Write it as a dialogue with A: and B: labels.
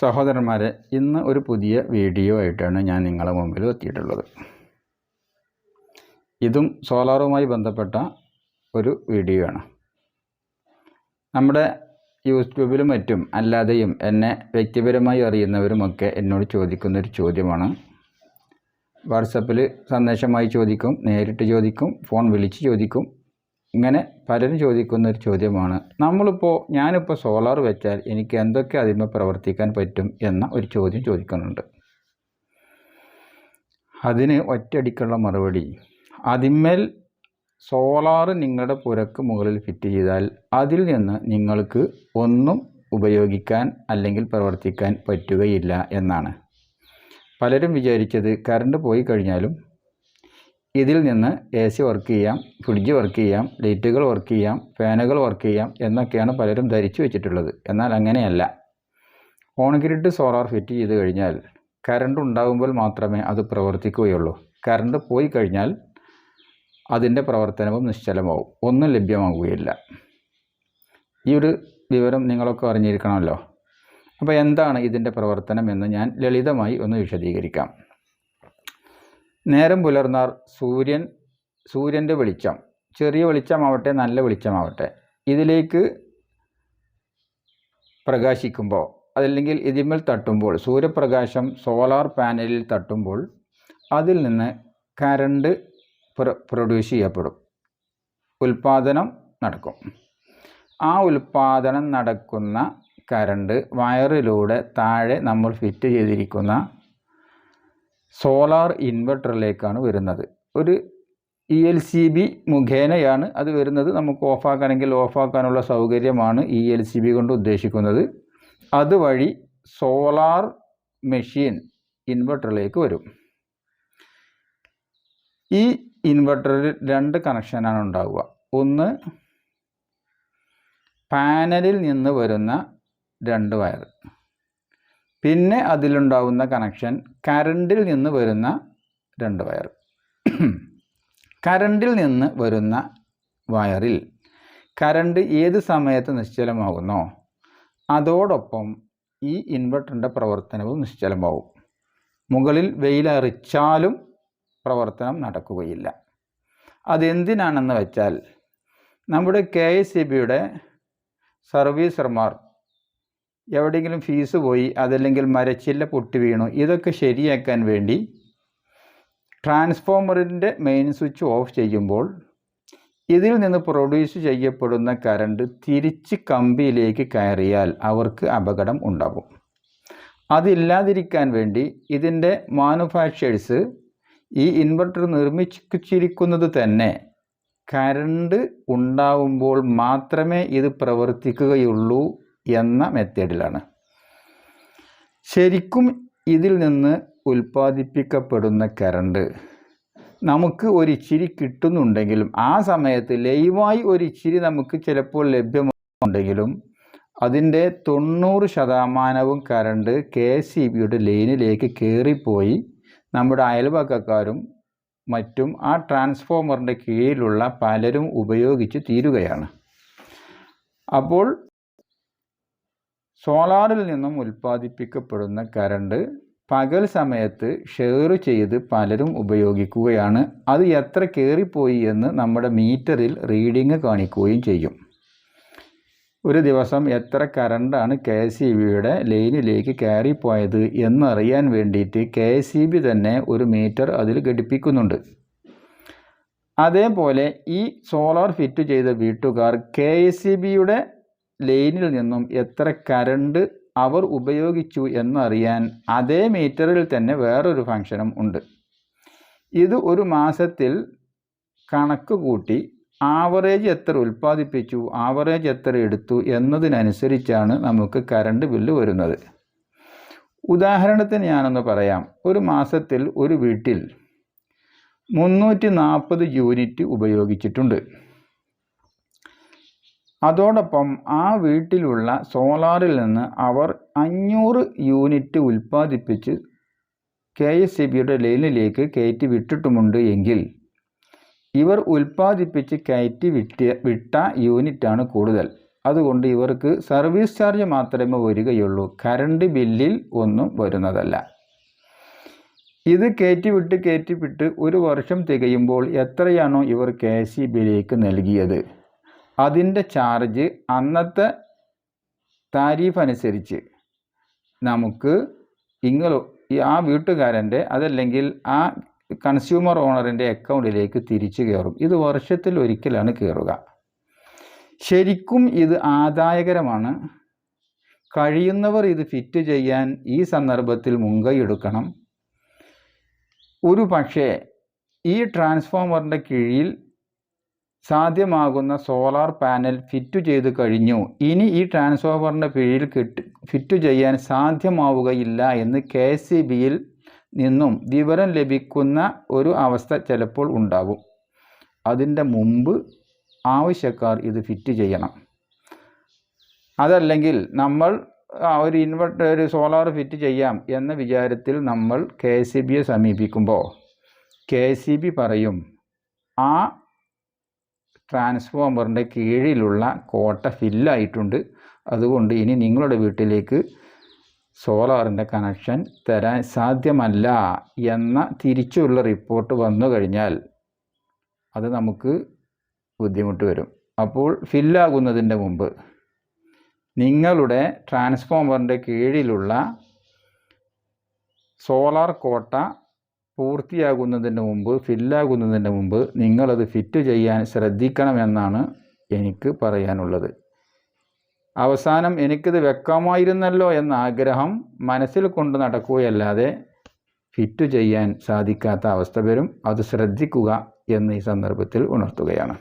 A: സഹോദരന്മാരെ ഇന്ന് ഒരു പുതിയ വീഡിയോ ആയിട്ടാണ് ഞാൻ നിങ്ങളുടെ മുമ്പിൽ എത്തിയിട്ടുള്ളത്. ഇതും സോളാറുമായി ബന്ധപ്പെട്ട ഒരു വീഡിയോ ആണ്. നമ്മുടെ യൂട്യൂബിലും മറ്റും അല്ലാതെയും എന്നെ വ്യക്തിപരമായി അറിയുന്നവരുമൊക്കെ എന്നോട് ചോദിക്കുന്ന ഒരു ചോദ്യമാണ്. വാട്സപ്പിൽ സന്ദേശമായി ചോദിക്കും നേരിട്ട് ചോദിക്കും ഫോൺ വിളിച്ച് ചോദിക്കും ഇങ്ങനെ പലരും ചോദിക്കുന്ന ഒരു ചോദ്യമാണ് നമ്മളിപ്പോൾ ഞാനിപ്പോൾ സോളാർ വെച്ചാൽ എനിക്ക് എന്തൊക്കെ അതിന്മേൽ പ്രവർത്തിക്കാൻ പറ്റും? എന്ന ഒരു ചോദ്യം ചോദിക്കുന്നുണ്ട്. അതിന് ഒറ്റയടിക്കുള്ള മറുപടി അതിന്മേൽ സോളാർ നിങ്ങളുടെ പുരക്ക് മുകളിൽ ഫിറ്റ് ചെയ്താൽ അതിൽ നിന്ന് നിങ്ങൾക്ക് ഒന്നും ഉപയോഗിക്കാൻ അല്ലെങ്കിൽ പ്രവർത്തിക്കാൻ പറ്റുകയില്ല എന്നാണ്. പലരും വിചാരിച്ചത് കറണ്ട് പോയി കഴിഞ്ഞാലും ഇതിൽ നിന്ന് എ സി വർക്ക് ചെയ്യാം ഫ്രിഡ്ജ് വർക്ക് ചെയ്യാം ലൈറ്റുകൾ വർക്ക് ചെയ്യാം ഫാനുകൾ വർക്ക് ചെയ്യാം എന്നൊക്കെയാണ് പലരും ധരിച്ചു വെച്ചിട്ടുള്ളത്. എന്നാൽ അങ്ങനെയല്ല. ഓൺ ഗ്രിഡ് സോളാർ ഫിറ്റ് ചെയ്ത് കഴിഞ്ഞാൽ കറണ്ട് ഉണ്ടാകുമ്പോൾ മാത്രമേ അത് പ്രവർത്തിക്കുകയുള്ളൂ. കറണ്ട് പോയി കഴിഞ്ഞാൽ അതിന്റെ പ്രവർത്തനവും നിശ്ചലമാവും. ഒന്നും ലഭ്യമാകുകയില്ല ഈ ഒരു വിവരം നിങ്ങളൊക്കെ അറിഞ്ഞിരിക്കണമല്ലോ. അപ്പോൾ എന്താണ് ഇതിന്റെ പ്രവർത്തനം എന്ന് ഞാൻ ലളിതമായി ഒന്ന് വിശദീകരിക്കാം. നേരം പുലർന്നാൽ സൂര്യൻ സൂര്യന്റെ വെളിച്ചം. ചെറിയ വെളിച്ചമാവട്ടെ നല്ല വെളിച്ചമാവട്ടെ. ഇതിലേക്ക് പ്രകാശിക്കുമ്പോൾ അതല്ലെങ്കിൽ ഇതിന്മേൽ തട്ടുമ്പോൾ സൂര്യപ്രകാശം സോളാർ പാനലിൽ തട്ടുമ്പോൾ അതിൽ നിന്ന് കരണ്ട് പ്രൊഡ്യൂസ് ചെയ്യപ്പെടും. ഉൽപ്പാദനം നടക്കും. ആ ഉൽപ്പാദനം നടക്കുന്ന കരണ്ട് വയറിലൂടെ താഴെ നമ്മൾ ഫിറ്റ് ചെയ്തിരിക്കുന്ന സോളാർ ഇൻവെർട്ടറിലേക്കാണ് വരുന്നത്. ഒരു ഇ എൽ സി ബി മുഖേനയാണ് അത് വരുന്നത്. നമുക്ക് ഓഫാക്കണമെങ്കിൽ ഓഫാക്കാനുള്ള സൗകര്യമാണ് ഇ എൽ സി ബി കൊണ്ട് ഉദ്ദേശിക്കുന്നത്. അതുവഴി സോളാർ മെഷീൻ ഇൻവെർട്ടറിലേക്ക് വരും. ഈ ഇൻവെർട്ടറിൽ രണ്ട് കണക്ഷനാണ് ഉണ്ടാവുക. ഒന്ന് പാനലിൽ നിന്ന് വരുന്ന രണ്ട് വയർ. പിന്നെ അതിലുണ്ടാവുന്ന കണക്ഷൻ കറണ്ടിൽ നിന്ന് വരുന്ന രണ്ട് വയർ കറണ്ടിൽ നിന്ന് വരുന്ന വയറിൽ കറണ്ട് ഏത് സമയത്ത് നിശ്ചലമാകുന്നോ അതോടൊപ്പം ഈ ഇൻവെർട്ടറിന്റെ പ്രവർത്തനവും നിശ്ചലമാവും മുകളിൽ വെയിലറിച്ചാലും പ്രവർത്തനം നടക്കുകയില്ല. അതെന്തിനാണെന്ന് വെച്ചാൽ നമ്മുടെ കെ എസ് സി ബിയുടെ സർവീസർമാർ എവിടെയെങ്കിലും ഫീസ് പോയി അതല്ലെങ്കിൽ മരച്ചില്ല പൊട്ടി വീണു. ഇതൊക്കെ ശരിയാക്കാൻ വേണ്ടി ട്രാൻസ്ഫോമറിന്റെ മെയിൻ സ്വിച്ച് ഓഫ് ചെയ്യുമ്പോൾ ഇതിൽ നിന്ന് പ്രൊഡ്യൂസ് ചെയ്യപ്പെടുന്ന കറണ്ട് തിരിച്ച് കമ്പിയിലേക്ക് കയറിയാൽ അവർക്ക് അപകടം ഉണ്ടാകും. അതില്ലാതിരിക്കാൻ വേണ്ടി ഇതിന്റെ മാനുഫാക്ചേഴ്സ് ഈ ഇൻവെർട്ടർ നിർമ്മിച്ചിരിക്കുന്നത് തന്നെ കറണ്ട് ഉണ്ടാവുമ്പോൾ മാത്രമേ ഇത് പ്രവർത്തിക്കുകയുള്ളൂ എന്ന മെത്തേഡിലാണ്. ശരിക്കും ഇതിൽ നിന്ന് ഉൽപ്പാദിപ്പിക്കപ്പെടുന്ന കറണ്ട് നമുക്ക് ഒരു ഇച്ചിരി കിട്ടുന്നുണ്ടെങ്കിലും ആ സമയത്ത് ലൈവായി ഒരു ഒരിച്ചിരി നമുക്ക് ചിലപ്പോൾ ലഭ്യമുണ്ടെങ്കിലും അതിന്റെ തൊണ്ണൂറ് ശതമാനവും കറണ്ട് കെ സി ബിയുടെ ലൈനിലേക്ക് കയറിപ്പോയി നമ്മുടെ അയൽപക്കക്കാരും മറ്റും ആ ട്രാൻസ്ഫോമറിന്റെ കീഴിലുള്ള പലരും ഉപയോഗിച്ച് തീരുകയാണ്. അപ്പോൾ സോളാറിൽ നിന്നും ഉൽപ്പാദിപ്പിക്കപ്പെടുന്ന കറണ്ട് പകൽ സമയത്ത് ഷെയർ ചെയ്ത് പലരും ഉപയോഗിക്കുകയാണ്. അത് എത്ര കയറിപ്പോയി എന്ന് നമ്മുടെ മീറ്ററിൽ റീഡിങ് കാണിക്കുകയും ചെയ്യും. ഒരു ദിവസം എത്ര കറണ്ടാണ് കെ ഇ ബിയുടെ ലൈനിലേക്ക് കയറിപ്പോയത് എന്നറിയാൻ വേണ്ടിയിട്ട് കെ ഇ ബി തന്നെ ഒരു മീറ്റർ അതിൽ ഘടിപ്പിക്കുന്നുണ്ട്. അതേപോലെ ഈ സോളാർ ഫിറ്റ് ചെയ്ത വീട്ടുകാർ കെ എസ് ഇ ബിയുടെ ലൈനിൽ നിന്നും എത്ര കരണ്ട് അവർ ഉപയോഗിച്ചു എന്നറിയാൻ അതേ മീറ്ററിൽ തന്നെ വേറൊരു ഫംഗ്ഷനും ഉണ്ട്. ഇത് ഒരു മാസത്തിൽ കണക്ക് കൂട്ടി ആവറേജ് എത്ര ഉൽപ്പാദിപ്പിച്ചു ആവറേജ് എത്ര എടുത്തു എന്നതിനനുസരിച്ചാണ് നമുക്ക് കറണ്ട് ബില്ല് വരുന്നത്. ഉദാഹരണത്തിന് ഞാനൊന്ന് പറയാം. ഒരു മാസത്തിൽ ഒരു വീട്ടിൽ മുന്നൂറ്റി നാൽപ്പത് യൂണിറ്റ് ഉപയോഗിച്ചിട്ടുണ്ട്. അതോടൊപ്പം ആ വീട്ടിലുള്ള സോളാറിൽ നിന്ന് അവർ അഞ്ഞൂറ് യൂണിറ്റ് ഉൽപ്പാദിപ്പിച്ച് കെ എസ് സി ബിയുടെ ലൈനിലേക്ക് കയറ്റി വിട്ടിട്ടുമുണ്ട് എങ്കിൽ ഇവർ ഉൽപ്പാദിപ്പിച്ച് കയറ്റി വിട്ട വിട്ട യൂണിറ്റാണ് കൂടുതൽ. അതുകൊണ്ട് ഇവർക്ക് സർവീസ് ചാർജ് മാത്രമേ വരികയുള്ളൂ. കറണ്ട് ബില്ലിൽ ഒന്നും വരുന്നതല്ല. ഇത് കയറ്റിവിട്ട് കയറ്റിവിട്ട് ഒരു വർഷം തികയുമ്പോൾ എത്രയാണോ ഇവർ കെ സി ബിയിലേക്ക് നൽകിയത്? അതിന്റെ ചാർജ് അന്നത്തെ താരീഫ് അനുസരിച്ച് നമുക്ക് ഇങ്ങൾ ആ വീട്ടുകാരന്റെ അതല്ലെങ്കിൽ ആ കൺസ്യൂമർ ഓണറിന്റെ അക്കൗണ്ടിലേക്ക് തിരിച്ചു കയറും. ഇത് വർഷത്തിൽ ഒരിക്കലാണ് കയറുക. ശരിക്കും ഇത് ആദായകരമാണ്. കഴിയുന്നവർ ഇത് ഫിറ്റ് ചെയ്യാൻ ഈ സന്ദർഭത്തിൽ മുൻകൈ എടുക്കണം. ഒരു പക്ഷേ ഈ ട്രാൻസ്ഫോമറിന്റെ കീഴിൽ സാധ്യമാകുന്ന സോളാർ പാനൽ ഫിറ്റ് ചെയ്ത് കഴിഞ്ഞു. ഇനി ഈ ട്രാൻസ്ഫോമറിന്റെ പിഴിൽ കിട്ട് ഫിറ്റ് ചെയ്യാൻ സാധ്യമാവുകയില്ല എന്ന് കെ സി ബിയിൽ നിന്നും വിവരം ലഭിക്കുന്ന ഒരു അവസ്ഥ ചിലപ്പോൾ ഉണ്ടാകും അതിന്റെ മുമ്പ് ആവശ്യക്കാർ ഇത് ഫിറ്റ് ചെയ്യണം. അതല്ലെങ്കിൽ നമ്മൾ ഒരു ഇൻവെർട്ടർ ഒരു സോളാർ ഫിറ്റ് ചെയ്യാം എന്ന വിചാരത്തിൽ നമ്മൾ കെ സി ബിയെ സമീപിക്കുമ്പോൾ കെ സി ബി പറയും ആ ട്രാൻസ്ഫോമറിന്റെ കീഴിലുള്ള കോട്ട ഫില്ലായിട്ടുണ്ട്. അതുകൊണ്ട് ഇനി നിങ്ങളുടെ വീട്ടിലേക്ക് സോളാറിന്റെ കണക്ഷൻ തരാൻ സാധ്യമല്ല എന്ന തിരിച്ചുള്ള റിപ്പോർട്ട് വന്നു കഴിഞ്ഞാൽ അത് നമുക്ക് ബുദ്ധിമുട്ട് വരും. അപ്പോൾ ഫില്ലാകുന്നതിന്റെ മുമ്പ് നിങ്ങളുടെ ട്രാൻസ്ഫോമറിന്റെ കീഴിലുള്ള സോളാർ കോട്ട പൂർത്തിയാകുന്നതിന് മുമ്പ് ഫില്ലാകുന്നതിന് മുമ്പ് നിങ്ങളത് ഫിറ്റ് ചെയ്യാൻ ശ്രദ്ധിക്കണമെന്നാണ് എനിക്ക് പറയാനുള്ളത്. അവസാനം എനിക്കിത് വെക്കാമായിരുന്നല്ലോ എന്ന ആഗ്രഹം മനസ്സിൽ കൊണ്ട് നടക്കുകയല്ലാതെ ഫിറ്റ് ചെയ്യാൻ സാധിക്കാത്ത അവസ്ഥ വരും. അത് ശ്രദ്ധിക്കുക എന്ന് ഈ സന്ദർഭത്തിൽ ഉണർത്തുകയാണ്.